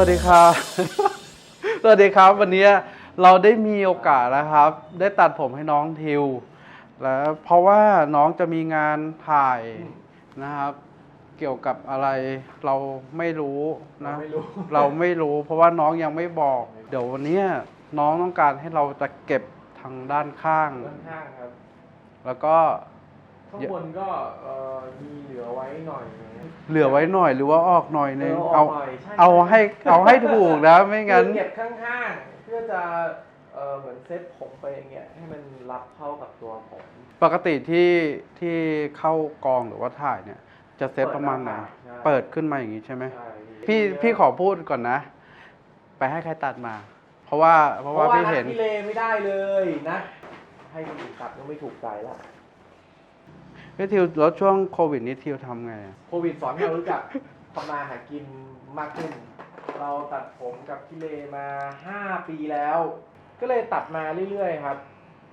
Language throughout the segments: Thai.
วัสดีครับ สวัสดีครับ วันนี้เราได้มีโอกาสนะครับ ได้ตัดผมให้น้องทิว แล้วเพราะว่าน้องจะมีงานถ่ายนะครับ เกี่ยวกับอะไรเราไม่รู้นะ เราไม่รู้เราไม่รู้เพราะว่าน้องยังไม่บอก เดี๋ยววันนี้น้องต้องการให้เราจะเก็บทางด้านข้าง ด้านข้างครับ แล้วก็ ข้างบนก็เอ่อมีเหลือไว้หน่อยนึงเหลือไว้หน่อยหรือว่าออกหน่อยนึงเอาเอาหน่อยใช่ เอาให้เอาให้ถูกนะไม่งั้น คือเก็บข้างๆเพื่อจะเอ่อเหมือนเซ็ตผมไปอย่างเงี้ยให้มันรับเข้ากับตัวผมปกติที่ที่เข้ากองหรือว่าถ่ายเนี่ย จะเซตประมาณไหน เปิดขึ้นมาอย่างนี้ใช่ไหมใช่พี่พี่ขอพูดก่อนนะ ไปให้ใครตัดมา เพราะว่าเพเพราะราะว่าว่าพี่พี่เห็นเลไม่ได้เลยนะ ให้คนอื่นตัดก็ไม่ถูกใจละ พี่ทิวแล้วช่วงโควิดนี้ทิวทำไงอะโควิดสอนให้เรารู้จักทำมาหากินมากขึ้น เราตัดผมกับพี่เลมา 5 ปีแล้ว ก็เลยตัดมาเรื่อยๆครับ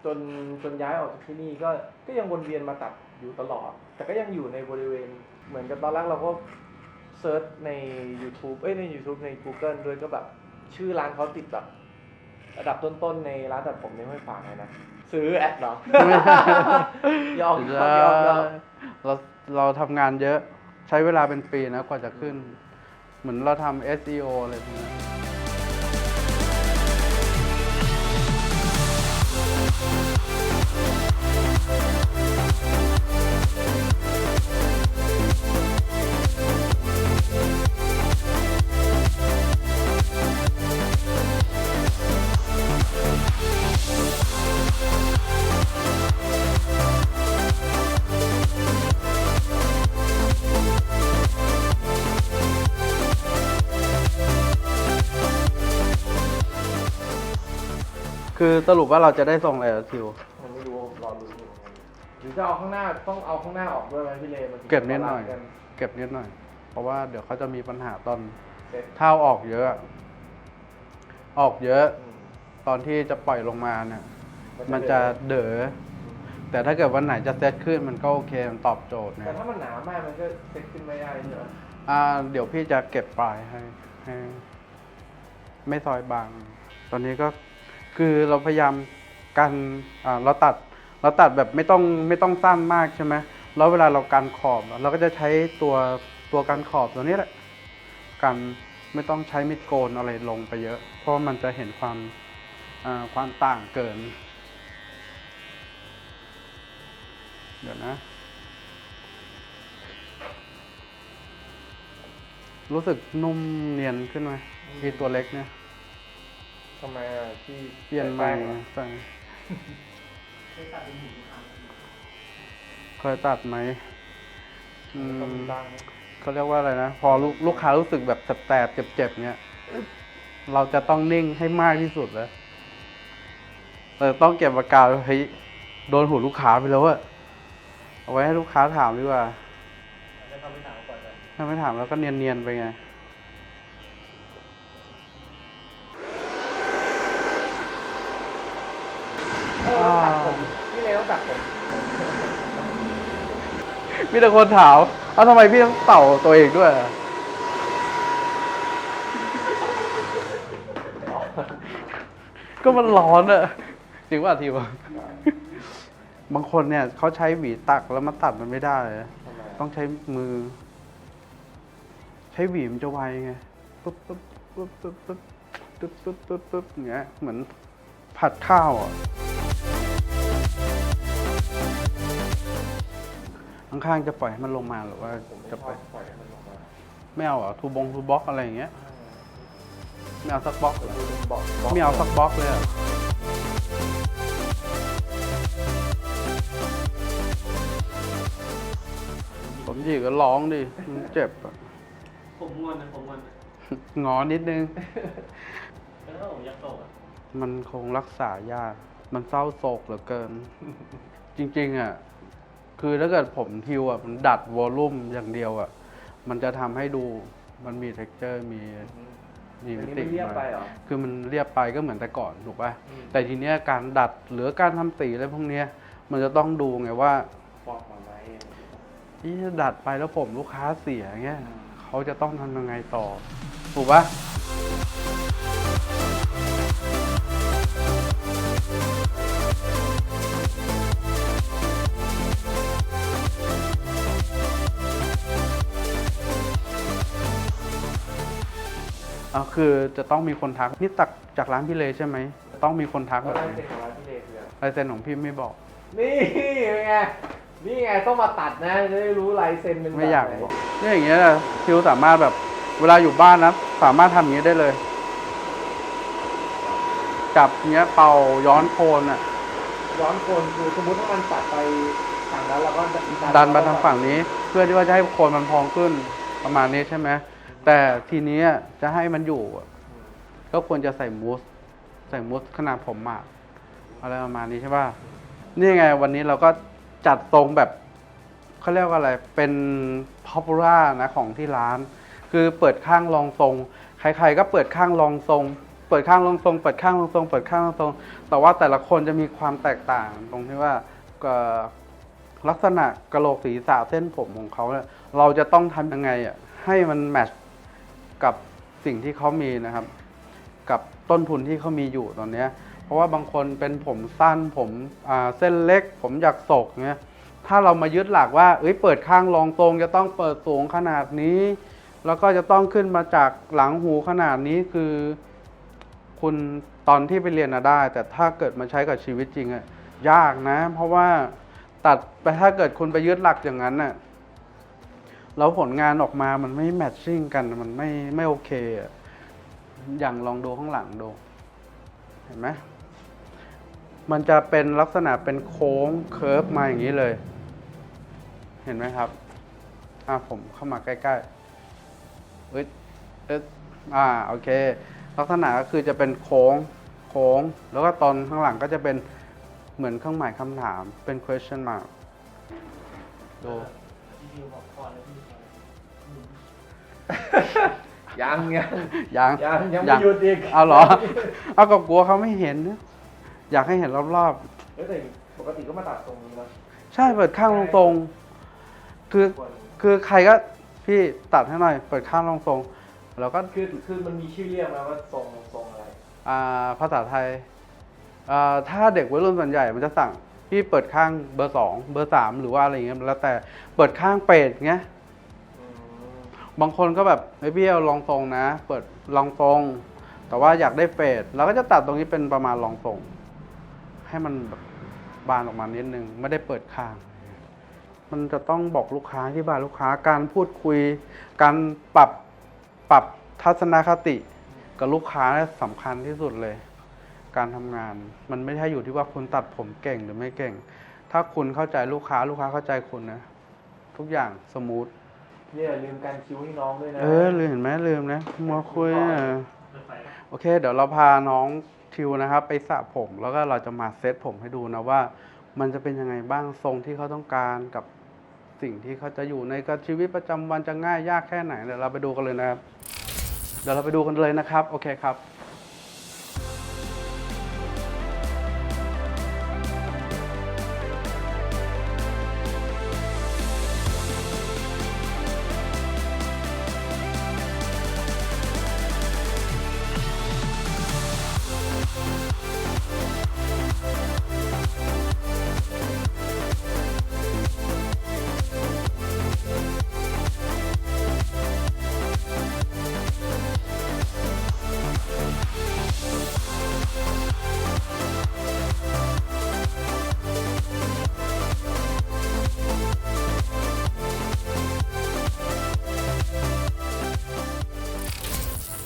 จนจนย้ายออกจากที่นี่ก็ก็ยังวนเวียนมาตัดอยู่ตลอด แต่ก็ยังอยู่ในบริเวณ เหมือนกับตอนแรกเราก็เซิร์ชใน YouTube เอ้ยใน YouTube ใน Google ด้วยก็แบบ ชื่อร้านเขาติดแบบ ระดับต้นๆในร้านตัดผมในห้วยขวางเลยนะ ซื้อแอดเหรอยอมยอมยอมยอมเราเราทำงานเยอะใช้เวลาเป็นปีนะกว่าจะขึ้น เหมือนเราทำ SEO อะไรพวกนี้ คือสรุปว่าเราจะได้ทรงอะไรอะทิว ผมไม่รู้รอรู้อยู่เหมือนกันหรือจะเอาข้างหน้าต้องเอาข้างหน้าออกด้วยไหมพี่เลมันถึงเก็บนิดหน่อย จะบาลานซ์เก็บนิดหน่อย เพราะว่าเดี๋ยวเขาจะมีปัญหาตอนเสร็จเท้าออกเยอะ ออกเยอะ อืมตอนที่จะปล่อยลงมาเนี่ย มันจะเด๋อแต่ถ้าเกิดวันไหนจะเซตขึ้นมันก็โอเคมันตอบโจทย์แต่นะถ้ามันหนามากมันก็เซ็ตขึ้นไม่ได้ใช่ไหมอ่าเดี๋ยวพี่จะเก็บปลายให้ให้ ไม่ซอยบาง ตอนนี้ก็ คือเราพยายามกันเราตัดเราตัดแบบไม่ต้องไม่ต้องสั้นมากใช่ไหมแล้วเวลาเรากันขอบเราก็จะใช้ตัวตัวกันขอบตัวนี้แหละกันไม่ต้องใช้มิดโกนอะไรลงไปเยอะ เพราะมันจะเห็นความความต่างเกิน เดี๋ยวนะ รู้สึกนุ่มเนียนขึ้นไหมที่ตัวเล็กเนี่ย ทำไมอะที่เปลี่ยนใหม่แป้งเหรอใส่เคยตัดไหมอืก็มมีบ้างเขาเรียกว่าอะไรนะ พอลูกลูกค้ารู้สึกแบบแสบๆเจ็บๆเนี่ยเราจะต้องนิ่งให้มากที่สุดแล้วเราต้องเก็บอาการเฮ้ยโดนหูลูกค้าไปแล้วอะเอาไว้ให้ลูกค้าถามดีกว่าจะทำไม่ถามก่อนเลยถ้าไม่ถามแล้วก็เนียนๆไปไง เออตัดผมพี่เลต้องตัดผมมีแต่คนถามเอาทำไมพี่ต้องเต่าตัวเองด้วยอะก็มันร้อนอะจริงว่าทีวะบางคนเนี่ยเขาใช้หวีตักแล้วมาตัดมันไม่ได้เลยต้องใช้มือ ใช้หวีมันจะไวไงปุ๊บปุ๊บปุ๊บปุ๊บปุ๊บปุ๊บปุ๊บปุ๊บปุ๊บอย่างเงี้ยเหมือนผัดข้าวอะ ข้างๆจะปล่อยให้มันลงมาหรือว่าผมไม่จะชไปอบปล่อยให้มันลงมาไม่เอาเหรอทูบงทูบล็อกอะไรอย่างเงี้ยไม่เอาสักบล็อกเหรอบอกไม่เอาสักบล็อกเลยเหรอผมหยิกก็ร้องดิมันเจ็บอะผมงวนนะผมงวนนะงอนิดนึง แล้วผมยักษ์โตอะมันคงรักษายาก มันเศร้าโศกเหลือเกิน จริง ๆ อะ คือถ้าเกิดผมทิวอะมันดัดวอลลุ่มอย่างเดียวอะมันจะทำให้ดูมันมี t e x t อร์มีมีอันมินี้ติไม่เรียบไปเหรอคือมันเรียบไปก็เหมือนแต่ก่อนถูกป่ะอืมแต่ทีเนี้ยการดัดหรือการทำสีอะไรพวกเนี้ยมันจะต้องดูไงว่าฟอกมาไหมที่ดัดไปแล้วผมลูกค้าเสียเงี้ยเขาจะต้องทำยังไงต่อถูกป่ะ ออ่าคือจะต้องมีคนทักนี่ตักจากร้านพี่เลใช่ไหมต้องมีคนทักแล้วแบบลายนี้เซ็นของร้านพี่เลคืออะไรลายเซ็นของพี่ไม่บอก นี่เป็นไง นี่ไงต้องมาตัดนะจะได้รู้ลายเซ็นเป็นแบบไม่อยากหนบอกเนี่ยอย่างเงี้ยนะทิวสามารถแบบเวลาอยู่บ้านนะสามารถทำอย่างนี้ได้เลย จับอย่างเงี้ยเป่าย้อนโคนอะ ย้อนโคนคือสมมติถ้ามันตัดไปฝั่งนั้นเราก็ดันมาทางฝั่งนี้ เพื่อที่ว่าจะให้โคนมันพองขึ้นประมาณนี้ใช่ไหม แต่ทีนี้จะให้มันอยู่ ก็ควรจะใส่มูส ใส่มูสขนาดผมหมากอะไรประมาณนี้ใช่ป่ะ นี่ไงวันนี้เราก็จัดทรงแบบเขาเรียกว่าอะไร เป็นพ o p ปูล่านะของที่ร้าน คือเปิดข้างรองทรง ใครๆก็เปิดข้างรองทรง เปิดข้างรองทรง เปิดข้างรองทรง เปิดข้างรองทรง แต่ว่าแต่ละคนจะมีความแตกต่างตรงที่ว่าลักษณะกระโหลกศีรษะเส้นผมของเขาเนี่ยเราจะต้องทำยังไงอะให้มันแมทช์ กับสิ่งที่เขามีนะครับ กับต้นทุนที่เขามีอยู่ตอนนี้ เพราะว่าบางคนเป็นผมสั้นผมเส้นเล็ก ผมอยากศกเงี้ยถ้าเรามายึดหลักว่าเอ้ยเปิดข้างรองทรง จะต้องเปิดสูงขนาดนี้ แล้วก็จะต้องขึ้นมาจากหลังหูขนาดนี้คือ คุณตอนที่ไปเรียนนะได้ แต่ถ้าเกิดมาใช้กับชีวิตจริงอะยากนะ เพราะว่าตัดไปถ้าเกิดคุณไปยึดหลักอย่างนั้นน่ะ แล้วผลงานออกมามันไม่แมทชิ่งกันมันไม่ไม่โอเคอะอย่างลองดูข้างหลังดู เห็นไหมมันจะเป็นลักษณะเป็นโค้งเคิร์ฟมาอย่างนี้เลย เห็นไหมครับ อ่าผมเข้ามาใกล้ๆเอ้ยเอ๊ะอ่าโอเค ลักษณะก็คือจะเป็นโค้งโค้ง แล้วก็ตอนข้างหลังก็จะเป็นเหมือนเครื่องหมายคำถามเป็น question mark ดู ยังยังยังยังยังไม่หยุดอีกเอาเหรอ เอาก็กลัวเขาไม่เห็นนะอยากให้เห็นรอบเฮ้ยแต่ปกติก็มาตัดตรงนี้นะๆ ใช่เปิดข้างตรงๆคือควรคือใครก็พี่ตัดให้หน่อย เปิดข้างลงทรงแล้วก็คือคือมันมีชื่อเรียกไหมว่าทรงทรงอะไรอ่าภาษาไทยอ่าถ้าเด็กวัยรุ่นส่วนใหญ่มันจะสั่งพี่เปิดข้างเบอร์สองเบอร์สามหรือว่าอะไรอย่างเงี้ยแล้วแต่เปิดข้างเป็ดเงี้ยอืม บางคนก็แบบเฮ้ยพี่เอาลองทรงนะ เปิดลองทรง แต่ว่าอยากได้เฟดเราก็จะตัดตรงนี้เป็นประมาณลองทรง ให้มันแบบบานออกมานิดนึง ไม่ได้เปิดข้าง มันจะต้องบอกลูกค้าที่บ้านลูกค้าการพูดคุย การปรับปรับทัศนคติ กับลูกค้าสำคัญที่สุดเลย การทำงาน มันไม่ใช่อยู่ที่ว่าคุณตัดผมเก่งหรือไม่เก่ง ถ้าคุณเข้าใจลูกค้าลูกค้าเข้าใจคุณนะ ทุกอย่างสมูท เนี่ยลืมการคิ้วให้น้องด้วยนะ เออลืมเห็นไหมลืมนะมาคุยอะเปิดไฟแล้วโอเค เดี๋ยวเราพาน้องทิวนะครับ ไปสระผมแล้วก็เราจะมาเซตผมให้ดูนะว่า มันจะเป็นยังไงบ้างทรงที่เขาต้องการกับสิ่งที่เขาจะอยู่ในกับชีวิตประจำวันจะง่ายยากแค่ไหนเดี๋ยวเราไปดูกันเลยนะครับ เดี๋ยวเราไปดูกันเลยนะครับ โอเคครับ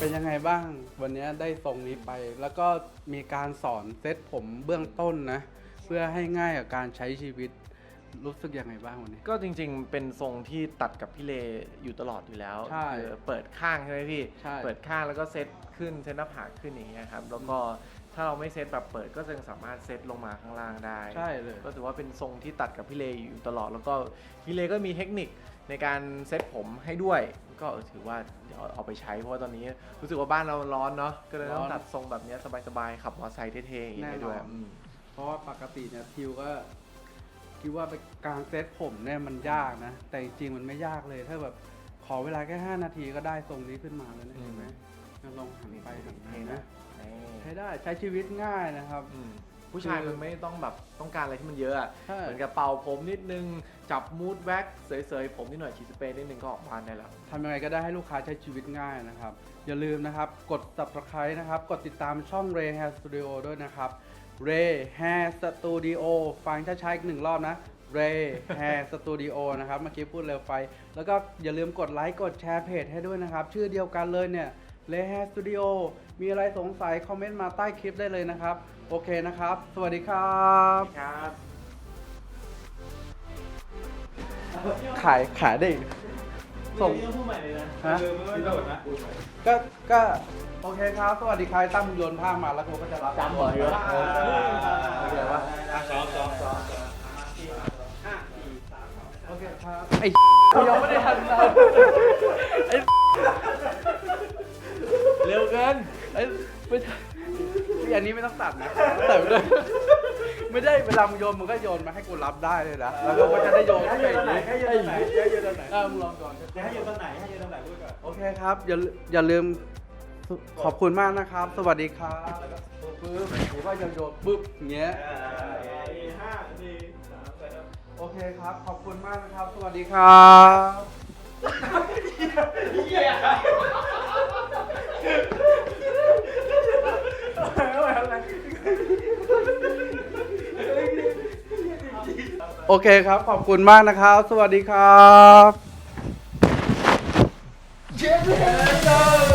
เป็นยังไงบ้าง วันนี้ได้ทรงนี้ไป แล้วก็มีการสอนเซตผมเบื้องต้นนะ เพื่อให้ง่ายกับการใช้ชีวิต รู้สึกยังไงบ้างวันนี้ ก็จริงๆ เป็นทรงที่ตัดกับพี่เลอยู่ตลอดอยู่แล้วใช่คือเปิดข้างใช่ไหมพี่ ใช่เปิดข้างแล้วก็เซตขึ้นเซตหน้าผากขึ้นอย่างเงี้ยครับ แล้วก็ ถ้าเราไม่เซตแบบเปิดก็ยังสามารถเซตลงมาข้างล่างได้ ใช่เลย ก็ถือว่าเป็นทรงที่ตัดกับพี่เลอยู่ตลอด แล้วก็พี่เลก็มีเทคนิคในการเซตผมให้ด้วย ก็ถือว่าเดี๋ยวเอาไปใช้เพราะว่าตอนนี้รู้สึกว่าบ้านเราร้อนเนาะ ก็เลยต้อร้องนตัดทรงแบบเนี้ยสบายๆ ขับมอเตอร์ไซค์เท่ๆอย่างเงี้ยแน่นอนด้วยอืม เพราะว่าปกติเนี่ยทิวก็คิดว่าไปกลางเซตผมเนี่ยมันยากนะ แต่จริงๆมันไม่ยากเลย ถ้าแบบขอเวลาแค่ 5 นาทีก็ได้ทรงนี้ขึ้นมาแล้วนะอืมเห็นไหมงั้นลองหันไปหันมานี่นะนะใช้ได้ใช้ชีวิตง่ายนะครับ อืมผู้ชายมันไม่ต้องแบบต้องการอะไรที่มันเยอะอะใช่ เหมือนกับเป่าผมนิดนึง จับมูดแว็กเสยๆ ผมนิดหน่อยฉีดสเปรย์นิดนึงก็ออกบ้านได้แล้ว ทำยังไงก็ได้ให้ลูกค้าใช้ชีวิตง่ายนะครับ อย่าลืมนะครับ กด subscribe นะครับ กดติดตามช่อง Ray Hair Studio ด้วยนะครับ Ray Hair Studio ฟังช้าๆอีกหนึ่งรอบนะ Ray Hair Studio นะครับ เมื่อกี้พูดเร็วไป แล้วก็อย่าลืมกดไลค์ กดแชร์เพจให้ด้วยนะครับ ชื่อเดียวกันเลยเนี่ย Ray Hair Studio มีอะไรสงสัยคอมเมนต์มาใต้คลิปได้เลยนะครับ โอเคนะครับ สวัสดีครับครับขายขายได้อีกส่งนี่ต้องพูดใหม่เลยนะฮะ เออไม่ต้องนะก็ก็โอเคครับ สวัสดีครับตั้มโยนผ้ามาแล้วกูก็จะรับจำบ่อยอยู่แล้วเออโอเคปะ สองสองสองโอเคครับ ไอ้ยังไม่ได้ทันนะไอ้ เร็วเกินไอ้ไม่ใช่อันนี้ไม่ต้องตัดนะแต่ไม่ได้ไม่ได้เวลามึงโยนมึงก็โยนมาให้กูรับได้เลยนะแล้วก็จะได้โยนให้อย่างนี้ให้ยืนตรงไหนให้ยืนตรงไหนเออมึงลองก่อนจะให้ยืนตรงไหนให้ยืนตรงไหนพูดก่อนโอเคครับ อย่าอย่าลืมขอบคุณมากนะครับ สวัสดีครับแล้วก็ปึ๊บหรือว่าโยนโยนปึ๊บอย่างเงี้ยห้าสี่สามสองโอเคครับ ขอบคุณมากนะครับ สวัสดีครับ โอเคครับ ขอบคุณมากนะครับ สวัสดีครับ